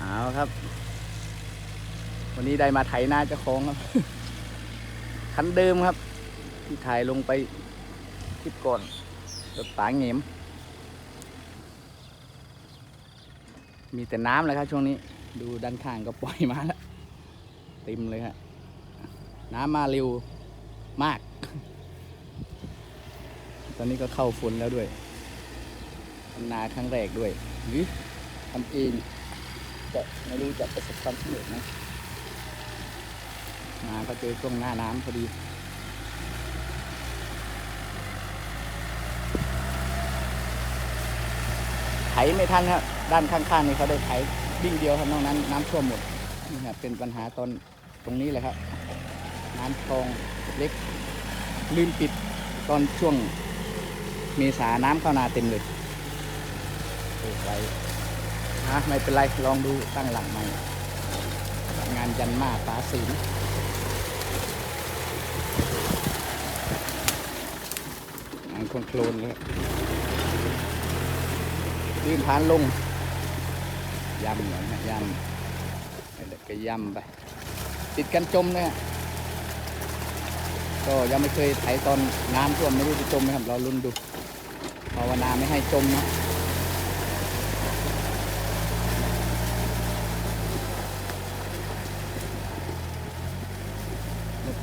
เอาครับ วันนี้ได้มาไถนาเจ้าของครับ คันเดิมครับ ที่ถ่ายลงไปคลิปก่อนรถป๋าเหงมมีแต่น้ำเลยครับ ช่วงนี้ ดูด้านข้างก็ปล่อยมาแล้วเต็มเลยครับน้ำมาเร็วมาก ตอนนี้ก็เข้าฝนแล้วด้วยทำนาครั้งแรกด้วยหรือทำเอง จะไม่รู้จะประสบความสำเร็จไหมมาก็เจอช่วงหน้าน้ำพอดีไถไม่ทันครับด้านข้างๆนี่เขาได้ไถวิ่งเดียวครับนอกนั้นน้ำท่วมหมดนี่ครับเป็นปัญหาตอนตรงนี้แหละครับ น้ำคลองเล็ก ลืมปิดตอนช่วงเมษาน้ำเข้านาเต็มเลยโอ้ไป ฮะไม่เป็นไร ลองดูตั้งหลังใหม่ งานยันมาฟ้าสินงานคลนโคลนเลยครับลื่นผ่านลงยำหน่อยนะยำแล้วก็ยำไป ติดกันจมเลยก็ยังไม่เคยไถตอนน้ำท่วมไม่รู้จะจมไหมครับ เราลุ้นดูภาวนาไม่ให้จมนะ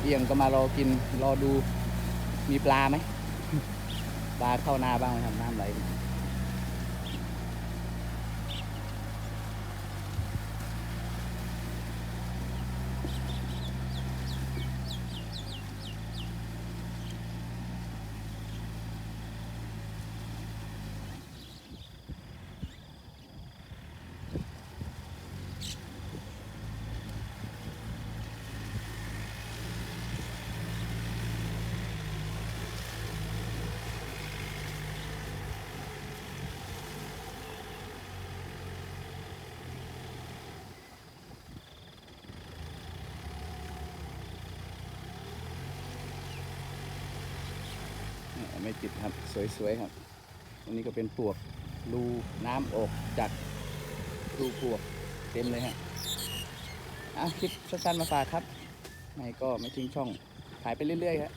เอียงก็มารอกินรอดูมีปลาไหมปลาเข้านาบ้างไหมครับน้ำไหล ไม่ติดครับสวยๆครับตรงนี้ก็เป็นปลวกรูน้ำออกจากรูปลวกเต็มเลยฮะอะคลิปสั้นๆมาฝากครับไม่ก็ไม่ทิ้งช่องถ่ายไปเรื่อยๆครับ